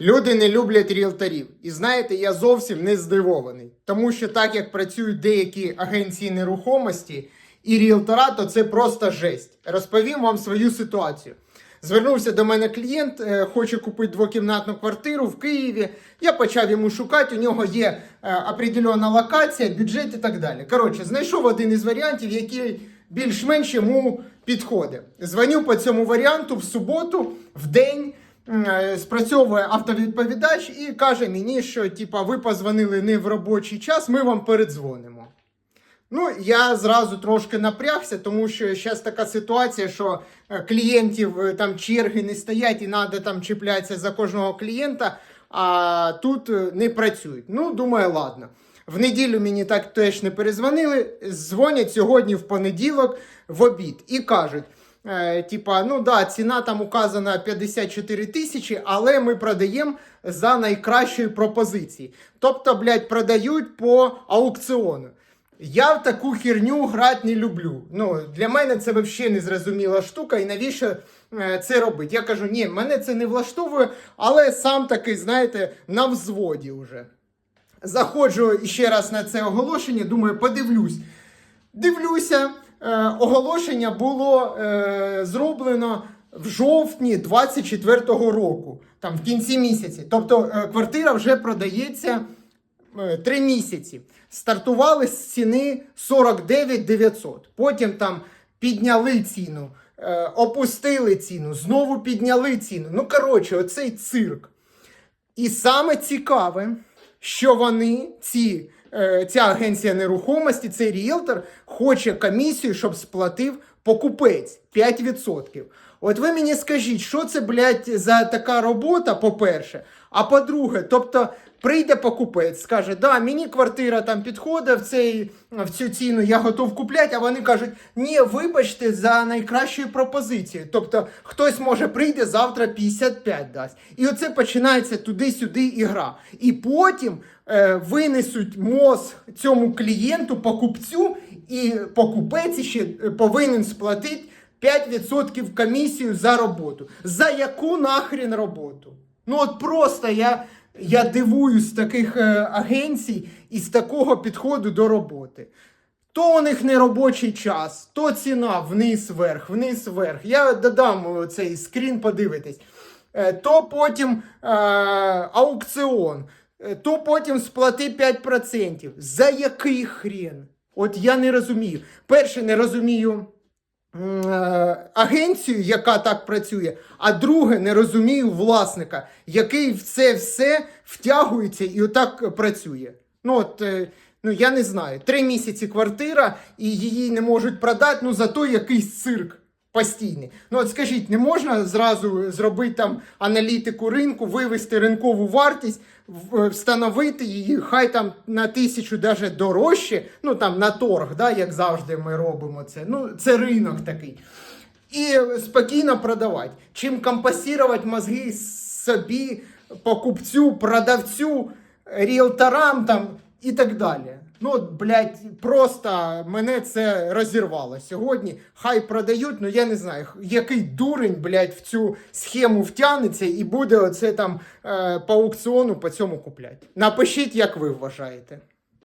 Люди не люблять ріелторів. І знаєте, я зовсім не здивований. Тому що так як працюють деякі агенції нерухомості і ріелтора, то це просто жесть. Розповім вам свою ситуацію. Звернувся до мене клієнт, е, хоче купити двокімнатну квартиру в Києві. Я почав йому шукати. У нього є е, определена локація, бюджет і так далі. Коротше, знайшов один із варіантів, який більш-менш йому підходить. Дзвоню по цьому варіанту в суботу, в день. Е, Спрацьовує автовідповідач і каже мені, що типа ви позвонили не в робочий час, ми вам передзвонимо. Ну, я зразу трошки напрягся, тому що зараз така ситуація, що е, клієнтів е, там черги не стоять і треба там чіплятися за кожного клієнта, а тут не працюють. Ну, думаю, ладно. В неділю мені так теж не перезвонили. Дзвонять сьогодні в понеділок в обід і кажуть. Е, типа, ну да, ціна там указана 54 тисячі, але ми продаємо за найкращої пропозиції. Тобто, блядь, продають по аукціону. Я в таку херню грати не люблю. Ну, для мене це взагалі незрозуміла штука, і навіщо е, це робити? Я кажу, ні, мене це не влаштовує, але сам такий, знаєте, на взводі вже. Заходжу ще раз на це оголошення, думаю, подивлюсь. Дивлюся, оголошення було е, зроблено в жовтні 24-го року, там в кінці місяці. Тобто е, квартира вже продається е, три місяці. Стартували з ціни 49 900. Потім там підняли ціну, е, опустили ціну, знову підняли ціну. Ну, коротше, оцей цирк. І саме цікаве, що вони, ці, е, ця агенція нерухомості, цей ріелтор, хоче комісію, щоб сплатив покупець 5%. От ви мені скажіть, що це, блядь, за така робота, по-перше. А по-друге, тобто прийде покупець, скаже, да, мені квартира там підходить в, цей, в цю ціну, я готов купляти, а вони кажуть, ні, вибачте за найкращою пропозицією. Тобто хтось може прийде завтра 55 дасть. І оце починається туди-сюди ігра. І потім е, винесуть мозг цьому клієнту, покупцю, і покупець ще е, повинен сплатити 5% комісію за роботу. За яку нахрін роботу? Ну от просто я, я дивуюсь таких е, агенцій і з такого підходу до роботи. То у них не робочий час, то ціна вниз вверх, вниз вверх. Я додам цей скрін, подивитись. Е, То потім е, аукціон, е, то потім сплати 5%. За який хрен? От я не розумію. Перше, не розумію е, агенцію, яка так працює, а друге, не розумію власника, який в це все втягується і отак працює. Ну от. е, Ну, я не знаю. Три місяці квартира, і її не можуть продати, ну зато якийсь цирк постійний. Ну, от скажіть, не можна зразу зробити там аналітику ринку, вивести ринкову вартість, встановити її, хай там на тисячу даже дорожче, ну там на торг, да, як завжди ми робимо це. Ну, це ринок такий. І спокійно продавати. Чим компасувати мозги собі, покупцю, продавцю, ріелторам там і так далі. Ну, блядь, просто мене це розірвало сьогодні. Хай продають, ну я не знаю, який дурень, блядь, в цю схему втягнеться і буде оце там е, по аукціону по цьому купляти. Напишіть, як ви вважаєте.